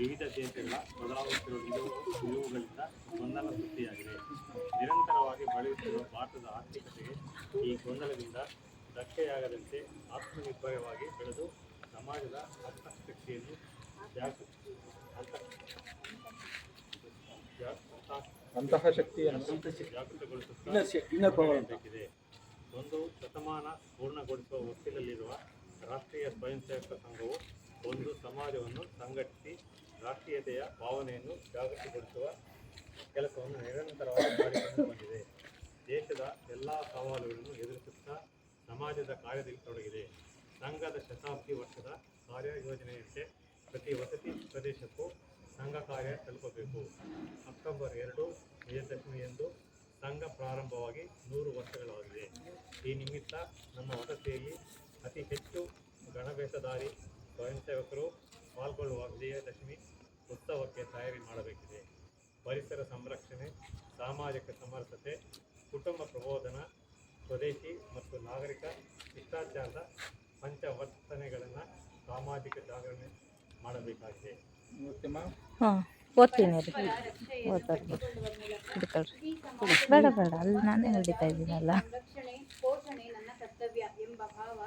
ವಿವಿಧ ದೇಶಗಳ ಬದಲಾಗುತ್ತಿರುವ ನಿಲುವು ನಿಲುವುಗಳಿಂದ ಗೊಂದಲ ಸೃಷ್ಟಿಯಾಗಿದೆ. ನಿರಂತರವಾಗಿ ಬೆಳೆಯುತ್ತಿರುವ ಭಾರತದ ಆರ್ಥಿಕತೆಗೆ ಈ ಗೊಂದಲದಿಂದ ಧಕ್ಕೆಯಾಗದಂತೆ ಆತ್ಮನಿರ್ಭರವಾಗಿ ಬೆಳೆದು ಸಮಾಜದ ಅಂತಃಶಕ್ತಿಯನ್ನು ಅಂತಹ ಶಕ್ತಿಯನ್ನು ಜಾಗೃತಗೊಳಿಸುತ್ತಾ ಇನ್ನರ್ ಪವರ್ ಅಂತ ಬೇಕಿದೆ ಒಂದು ಶತಮಾನ ಪೂರ್ಣಗೊಳಿಸುವ ಒತ್ತಿನಲ್ಲಿರುವ ರಾಷ್ಟ್ರೀಯ ಸ್ವಯಂ ಸೇವಕ ಸಂಘವು ಒಂದು ಸಮಾಜವನ್ನು ಸಂಘಟಿಸಿ ರಾಷ್ಟ್ರೀಯತೆಯ ಭಾವನೆಯನ್ನು ಜಾಗೃತಿಗೊಳಿಸುವ ಕೆಲಸವನ್ನು ನಿರಂತರವಾಗಿ ಮಾಡಿಕೊಂಡು ದೇಶದ ಎಲ್ಲ ಸವಾಲುಗಳನ್ನು ಎದುರಿಸುತ್ತಾ ಸಮಾಜದ ಕಾರ್ಯದಲ್ಲಿ ತೊಡಗಿದೆ. ಸಂಘದ ಶತಾಬ್ದಿ ವರ್ಷದ ಕಾರ್ಯಯೋಜನೆಯಂತೆ ಪ್ರತಿ ವಸತಿ ಪ್ರದೇಶಕ್ಕೂ ಸಂಘ ಕಾರ್ಯ ತಲುಪಬೇಕು. ಅಕ್ಟೋಬರ್ ಎರಡು ವಿಜಯದಶಮಿಯಂದು ಸಂಘ ಪ್ರಾರಂಭವಾಗಿ ನೂರು ವರ್ಷಗಳಾಗಿದೆ. ಈ ನಿಮಿತ್ತ ನಮ್ಮ ವಸತಿಯಲ್ಲಿ ಅತಿ ಹೆಚ್ಚು ಗಣವೇಷಧಾರಿ ಸ್ವಯಂ ಸೇವಕರು ಪಾಲ್ಗೊಳ್ಳುವ ವಿಜಯದಶಮಿ ಉತ್ಸವಕ್ಕೆ ತಯಾರಿ ಮಾಡಬೇಕಿದೆ. ಪರಿಸರ ಸಂರಕ್ಷಣೆ ಸಾಮಾಜಿಕ ಸಮರ್ಥತೆ ಕುಟುಂಬ ಪ್ರಬೋಧನ ಸ್ವದೇಶಿ ಮತ್ತು ನಾಗರಿಕ ಶಿಷ್ಟಾಚಾರದ ಪಂಚವರ್ತನೆಗಳನ್ನು ಸಾಮಾಜಿಕ ಜಾಗರಣೆ ಮಾಡಬೇಕಾಗಿದೆ. ಹಾಂ ಓದ್ತೀನಿ ರೀ ಬೇಡ ಬೇಡ ಅಲ್ಲಿ ನಾನೇ ಹಿಡಿತಾ ಇದ್ದೀನಲ್ಲ. ಸಂರಕ್ಷಣೆ ಪೋಷಣೆ ನನ್ನ ಕರ್ತವ್ಯ ಎಂಬ ಭಾವ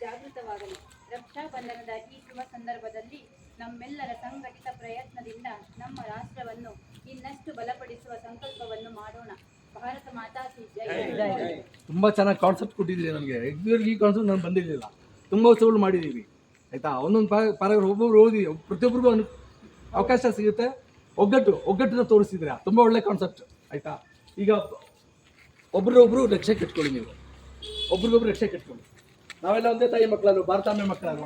ಜಾಗೃತವಾಗಲಿ. ರಕ್ಷಾಬಂಧನದ ಈ ಶುಭ ಸಂದರ್ಭದಲ್ಲಿ ನಮ್ಮೆಲ್ಲರ ಸಂಘಟಿತ ಪ್ರಯತ್ನದಿಂದ ನಮ್ಮ ರಾಷ್ಟ್ರವನ್ನು ಇನ್ನಷ್ಟು ಬಲಪಡಿಸುವ ಸಂಕಲ್ಪವನ್ನು ಮಾಡೋಣ. ಭಾರತ ಮಾತಾ ತುಂಬ ಚೆನ್ನಾಗಿ ಕಾನ್ಸೆಪ್ಟ್ ಕೊಟ್ಟಿದ್ದೀರಿ ನನಗೆ ಈ ಕಾನ್ಸೆಪ್ಟ್ ನಾನು ಬಂದಿರಲಿಲ್ಲ. ತುಂಬಾ ಉತ್ಸವಗಳು ಮಾಡಿದ್ದೀವಿ ಆಯ್ತಾ? ಒಂದೊಂದು ಪ್ಯಾರಾಗ್ರಾಫ್ ಒಬ್ಬೊಬ್ರು ಓದಿ ಪ್ರತಿಯೊಬ್ಬರಿಗೂ ಅನು ಅವಕಾಶ ಸಿಗುತ್ತೆ. ಒಗ್ಗಟ್ಟು, ಒಗ್ಗಟ್ಟನ್ನ ತೋರಿಸಿದ್ರೆ ತುಂಬ ಒಳ್ಳೆ ಕಾನ್ಸೆಪ್ಟ್ ಆಯಿತಾ? ಈಗ ಒಬ್ರೊಬ್ರು ರಕ್ಷೆ ಕಟ್ಕೊಳ್ಳಿ ನೀವು. ಒಬ್ರಿಗೊಬ್ರು ರಕ್ಷೆ ಕಟ್ಕೊಳ್ಳಿ. ನಾವೆಲ್ಲ ಒಂದೇ ತಾಯಿ ಮಕ್ಕಳಲ್ವ? ಭಾರತಾಂಬೆ ಮಕ್ಕಳಲ್ವ?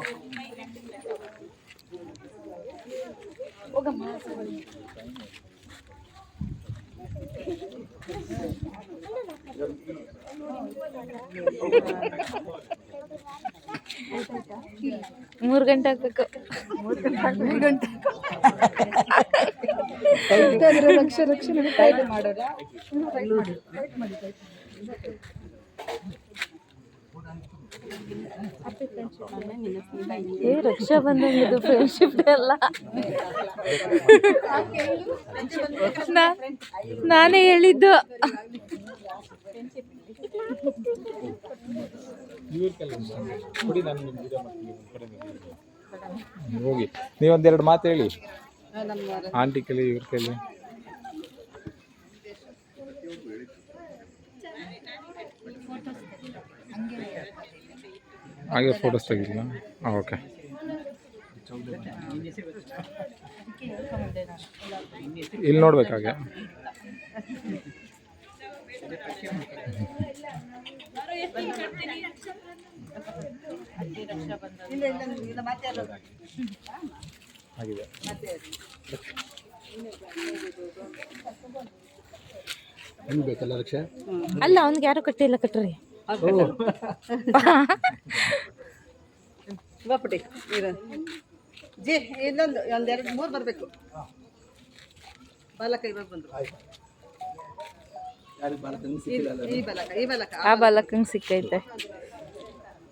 ಮೂರು ಗಂಟೆ ಆಗಬೇಕು. ಏ ರಕ್ಷಾ ಮಾಡಿ ಫ್ರೆಂಡ್ಶಿಪ್ ಎಲ್ಲ ನಾ- ನಾನೇ ಹೇಳಿದ್ದು ಫ್ರೆಂಡ್ಶಿಪ್ ಎಲ್ಲ ನಾನೇ ನಿಲ್ಲಿ. ಹೋಗಿ. ನೀವೊಂದೆರಡು ಮಾತು ಹೇಳಿ. ಆಂಟಿ ಕಲಿ ಇವ್ರ ಕೈಲಿ ಹಾಗೆ ಫೋಟೋಸ್ ತೆಗಿಲ್ಲ? ಓಕೆ ಇಲ್ಲಿ ನೋಡ್ಬೇಕಾಗೆ ಆಗಿದೆ. ಹೆಂಗೆ ಬೇಕಲ್ಲ ರಕ್ಷೆ? ಅಲ್ಲ ಅವ್ನಿಗೆ ಯಾರು ಕಟ್ಟಿಲ್ಲ ಕಟ್ರಿ. ಬಾಪುಟಿ ಇರ ಜಿ ಇನ್ನೊಂದು ಒಂದೆರಡು ಮೂರು ಬರಬೇಕು. ಬಾಲಕ ಇವಾಗ ಬಂದರು. ಈ ಬಾಲಕ ಈ ಬಾಲಕ ಆ ಬಾಲಕಂಗೆ ಸಿಕ್ಕೈತೆ.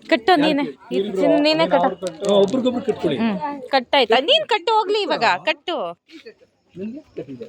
ಕಟ್ಟು ನೀನೆ. ಇದ್- ನೀನೇ ಕಟ್ಟು. ಒಬ್ರಿಗೊಬ್ರು ಕಟ್ಕೊಳ್ಳಿ. ಹ್ಮ್ ಕಟ್ಟಾಯ್ತಾ? ನೀನ್ ಕಟ್ಟು ಹೋಗ್ಲಿ ಇವಾಗ. ಕಟ್ಟು. ಕಟ್ಟಿದೆ.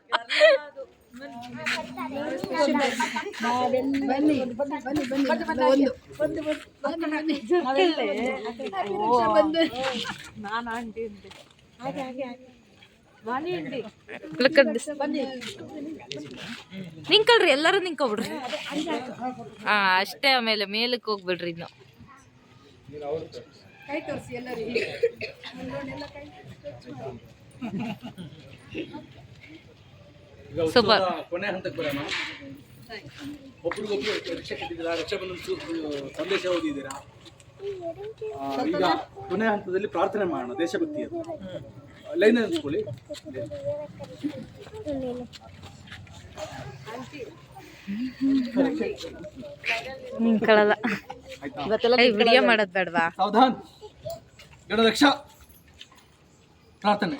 ನಿಂಕಳ್ರಿ ಎಲ್ಲರೂ ನಿಂಕೊಬಿಡ್ರಿ. ಹಾ ಅಷ್ಟೇ ಆಮೇಲೆ ಮೇಲಕ್ಕೆ ಹೋಗ್ಬಿಡ್ರಿ ಇನ್ನು. ಈಗ ಒಬ್ರಿಗೊಬ್ರು ರಕ್ಷೆ ಕಟ್ಟಿದ್ದೀರಾ ರಕ್ಷಾಬಂಧನ ಸಂದೇಶ ಓದಿದ್ದೀರಾ? ಈಗ ಕೊನೆ ಹಂತದಲ್ಲಿ ಪ್ರಾರ್ಥನೆ ಮಾಡೋಣ ದೇಶಭಕ್ತಿಯ. ಲೈನ್ ನಿಂತ್ಕೊಳ್ಳಲ್ಲ ಏಯ್ ವಿಡಿಯೋ ಮಾಡೋದು ಬೇಡವಾ? ಸಾವಧಾನ್. ಗಣರಕ್ಷ. ಪ್ರಾರ್ಥನೆ.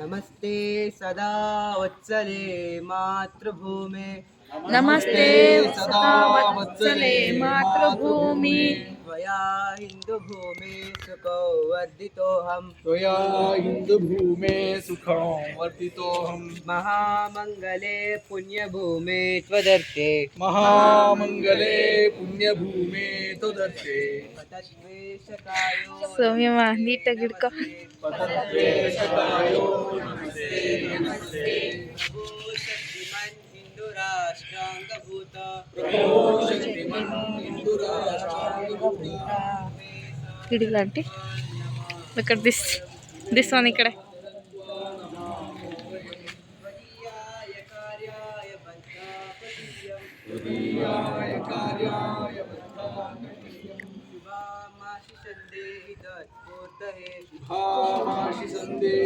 ನಮಸ್ತೆ ಸದಾ ವತ್ಸಲೆ ಮಾತೃಭೂಮೆ. ನಮಸ್ತೆ ಸದಾ ವತ್ಸಲೆ ಮಾತೃಭೂಮಿ त्वया हिन्दुभूमे सुखो वर्धितोऽहं त्वया हिन्दुभूमे सुखं वर्धितोऽहं महामङ्गले पुण्यभूमे त्वदर्थे महामङ्गले पुण्यभूमे तदर्थे पतद्वेषकायो ಸೌಮ್ಯಮ್ಮ ನೀಟಾಗಿ अष्टाङ्गभूता ఇలాంటి ఇక్కడ దిస్ దిస్ వన్ ఇక్కడే సందేహి సందేహి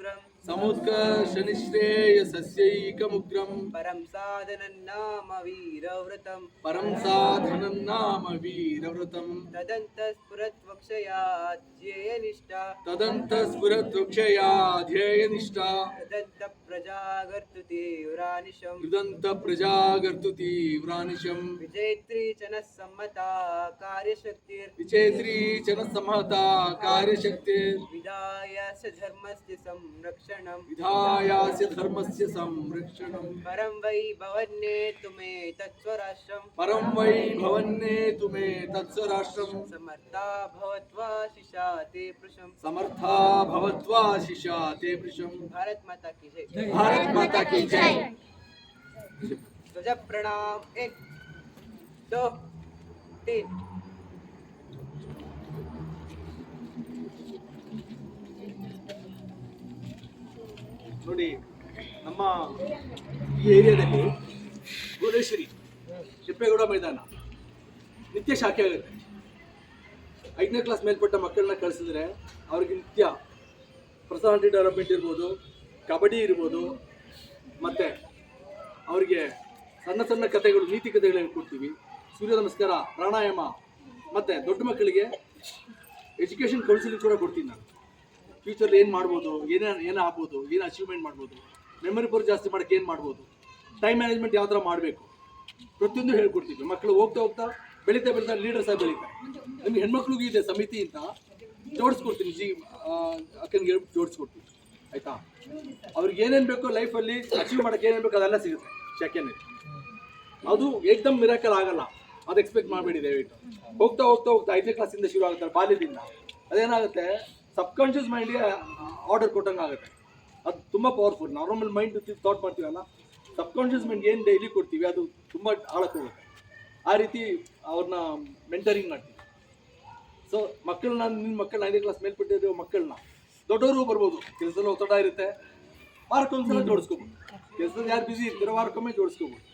grande సముత్కర్షనిశ్రేయ సస్యైకముగ్రం పరం సాధనం నామ వీరవ్రతం పరం సాధనం నామ వీరవ్రతం తదంతస్ఫురత్వక్షయా ధ్యేయనిష్ట తదంతస్ఫురత్వక్షయా ధ్యేయనిష్ట తదంత ప్రజాగర్తు తీవ్రానిశం మృదంత ప్రజాగర్తు తీవ్రానిశం విజేత్రీ చన సమ్మత కార్యశక్తి విజేత్రీ చన సమ్మత కార్యశక్తి విదాయ ధర్మస్య సంరక్ష संरक्षणं विधायास्य धर्मस्य संरक्षणं परं वै भवन्नेतु मे तत्स्वराष्ट्रं परं वै भवन्नेतु मे तत्स्वराष्ट्रं समर्था भवत्वा शिशा ते पृशं समर्था भवत्वा शिशा ते वृषं भारत माता की जय। भारत माता की जय। ध्वज प्रणाम एक दो तीन। ನೋಡಿ, ನಮ್ಮ ಈ ಏರಿಯಾದಲ್ಲಿ ಭುವನೇಶ್ವರಿ ಶಿಪ್ಪೇಗೌಡ ಮೈದಾನ ನಿತ್ಯ ಶಾಖೆ ಆಗುತ್ತೆ. ಐದನೇ ಕ್ಲಾಸ್ ಮೇಲ್ಪಟ್ಟ ಮಕ್ಕಳನ್ನ ಕಳಿಸಿದ್ರೆ ಅವ್ರಿಗೆ ನಿತ್ಯ ಪರ್ಸನಾಲಿಟಿ ಡೆವಲಪ್ಮೆಂಟ್ ಇರ್ಬೋದು, ಕಬಡ್ಡಿ ಇರ್ಬೋದು, ಮತ್ತು ಅವರಿಗೆ ಸಣ್ಣ ಸಣ್ಣ ಕಥೆಗಳು, ನೀತಿ ಕಥೆಗಳು ಹೇಳ್ಕೊಡ್ತೀವಿ ಸೂರ್ಯ ನಮಸ್ಕಾರ, ಪ್ರಾಣಾಯಾಮ, ಮತ್ತು ದೊಡ್ಡ ಮಕ್ಕಳಿಗೆ ಎಜುಕೇಷನ್ ಕೌನ್ಸಿಲಿಂಗ್ ಕೂಡ ಕೊಡ್ತೀನಿ ನಾನು. ಫ್ಯೂಚರ್ಲಿ ಏನು ಮಾಡ್ಬೋದು ಏನೇನು ಏನು ಆಗ್ಬೋದು, ಏನು ಅಚೀವ್ಮೆಂಟ್ ಮಾಡ್ಬೋದು ಮೆಮೊರಿ ಪವರ್ ಜಾಸ್ತಿ ಮಾಡೋಕ್ಕೆ ಏನು ಮಾಡ್ಬೋದು ಟೈಮ್ ಮ್ಯಾನೇಜ್ಮೆಂಟ್ ಯಾವ ಥರ ಮಾಡಬೇಕು, ಪ್ರತಿಯೊಂದು ಹೇಳ್ಕೊಡ್ತೀವಿ. ಮಕ್ಕಳು ಹೋಗ್ತಾ ಹೋಗ್ತಾ ಬೆಳೀತಾ ಬೆಳೀತಾ ಲೀಡರ್ಸ್ ಆಗಿ ಬೆಳೀತಾರೆ ನಿಮ್ಗೆ ಹೆಣ್ಮಕ್ಳಿಗೂ ಇದೆ ಸಮಿತಿ ಅಂತ, ಜೋಡಿಸ್ಕೊಡ್ತೀನಿ. ಜಿ ಅಕ್ಕನಿಗೆ ಜೋಡಿಸ್ಕೊಡ್ತೀನಿ. ಆಯಿತಾ? ಅವ್ರಿಗೆ ಏನೇನು ಬೇಕೋ ಲೈಫಲ್ಲಿ ಅಚೀವ್ ಮಾಡೋಕ್ಕೆ ಏನೇನು ಬೇಕೋ ಅದೆಲ್ಲ ಸಿಗುತ್ತೆ ಶಕೆನೇ ಅದು ಏಕ್ದಮ್ ಮಿರಾಕಲ್ ಆಗಲ್ಲ. ಅದು ಎಕ್ಸ್ಪೆಕ್ಟ್ ಮಾಡಬೇಡಿ ದಯವಿಟ್ಟು. ಹೋಗ್ತಾ ಹೋಗ್ತಾ ಹೋಗ್ತಾ ಐದನೇ ಕ್ಲಾಸಿಂದ ಶುರು ಆಗುತ್ತೆ ಬಾಲ್ಯದಿಂದ. ಅದೇನಾಗುತ್ತೆ? ಸಬ್ಕಾನ್ಷಿಯಸ್ ಮೈಂಡ್ಗೆ ಆರ್ಡರ್ ಕೊಟ್ಟಂಗೆ ಆಗುತ್ತೆ. ಅದು ತುಂಬ ಪವರ್ಫುಲ್ ನಾರ್ಮಲ್ ಮೈಂಡ್ ಥಾಟ್ ಮಾಡ್ತೀವಲ್ಲ ಸಬ್ಕಾನ್ಷಿಯಸ್ ಮೈಂಡ್ ಏನು ಡೈಲಿ ಕೊಡ್ತೀವಿ ಅದು ತುಂಬ ಆಳಕ್ಕೆ ಹೋಗುತ್ತೆ ಆ ರೀತಿ ಅವ್ರನ್ನ ಮೆಂಟರಿಂಗ್ ಮಾಡ್ತೀವಿ. ಸೊ ಮಕ್ಕಳನ್ನ ನಿನ್ನ ಮಕ್ಕಳನ್ನ ಐದನೇ ಕ್ಲಾಸ್ ಮೇಲ್ಪಟ್ಟಿರೋ ಮಕ್ಕಳನ್ನ ದೊಡ್ಡವರು ಬರ್ಬೋದು. ಕೆಲಸದಲ್ಲಿ ಒತ್ತಡ ಇರುತ್ತೆ. ವಾರಕ್ಕೊಂದ್ಸಲ ಜೋಡಿಸ್ಕೋಬೋದು. ಕೆಲಸದಲ್ಲಿ ಯಾರು ಬ್ಯುಸಿ ಇರ್ತೀರೋ ವಾರಕ್ಕೊಮ್ಮೆ ಜೋಡಿಸ್ಕೋಬೋದು.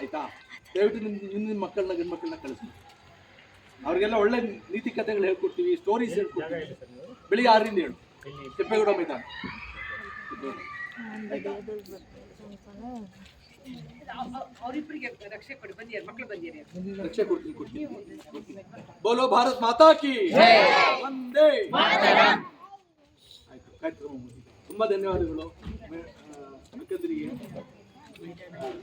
ಆಯಿತಾ? ದಯವಿಟ್ಟು ನಿಮ್ಮ ನಿಮ್ಮ ಮಕ್ಕಳನ್ನ ಗಂಡು ಮಕ್ಕಳನ್ನ ಕಳಿಸಿ ಅವ್ರಿಗೆಲ್ಲ ಒಳ್ಳೆ ನೀತಿ ಕಥೆಗಳು ಹೇಳ್ಕೊಡ್ತೀವಿ ಸ್ಟೋರೀಸ್ ಹೇಳ್ಕೊಡ್ತೀವಿ. ಬೆಳಿಗ್ಗೆ ಆರರಿಂದ ಏಳು. ಕೆಂಪೇಗೌಡ ಮೈದಾನ. ಆಯ್ತಾ? ರಕ್ಷೆ ಕೊಡ್ತೀನಿ ಕೊಡ್ತೀನಿ ಕೊಡ್ತೀನಿ. ಬೋಲೋ ಭಾರತ್ ಮಾತಾ ಕಿ. ಒಂದೇ ಆಯ್ತು ಕಾರ್ಯಕ್ರಮ. ತುಂಬಾ ಧನ್ಯವಾದಗಳು. ಮಿಕ್ಕಂದರಿಗೆ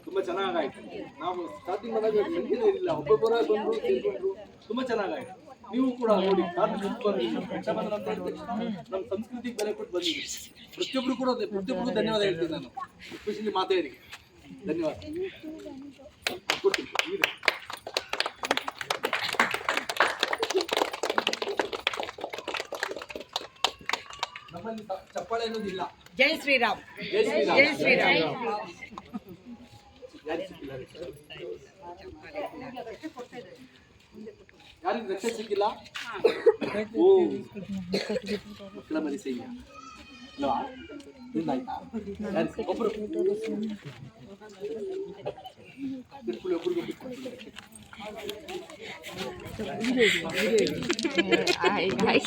ತುಂಬಾ ಚೆನ್ನಾಗಾಯ್ತು. ನಾವು ಸ್ಟಾರ್ಟಿಂಗ್ ಬಂದಾಗ ಸಂಖ್ಯೆನೇ ಇರಲಿಲ್ಲ. ಒಬ್ಬೊಬ್ಬರ ಬಂದು ತಿಳ್ಕೊಂಡ್ರು ತುಂಬಾ ಚೆನ್ನಾಗಾಯ್ತು. ನೀವು ಕೂಡ ನೋಡಿ ರಕ್ಷಾಬಂಧನ ನಮ್ಮ ಸಂಸ್ಕೃತಿಗೆ ಬೆಲೆ ಕೊಟ್ಟು ಬಂದಿದ್ದೀವಿ ಪ್ರತಿಯೊಬ್ಬರು ಕೂಡ ಪ್ರತಿಯೊಬ್ಬರು ಧನ್ಯವಾದ ಹೇಳ್ತೀನಿ ನಾನು. ಎಸ್ಪೆಷಲಿ ಮಾತೆಯರಿಗೆ ಧನ್ಯವಾದ. ಕೊಡ್ತೀನಿ. ಚಪ್ಪಳೆ ಚಪ್ಪಾಳೆ ಅನ್ನೋದಿಲ್ಲ. ಜೈ ಶ್ರೀರಾಮ್. ಜೈ ಶ್ರೀರಾಮ್. ಜೈ ಶ್ರೀರಾಮ್. ಯಾರಿಗೂ ರಕ್ಷೆ ಸಿಕ್ಕಿಲ್ಲ ಓ ಮಕ್ಕಳ ಮರಿ ಸಿಗ ಅಲ್ವಾ ನಿಂದಾಯ್ತಾ ಯಾರು ಒಬ್ರು ಬಿಟ್ಬಿಡಿ ಒಬ್ರಿಗೆ ಬಿಟ್ಬಿಡಿ. ಆಯ್ತು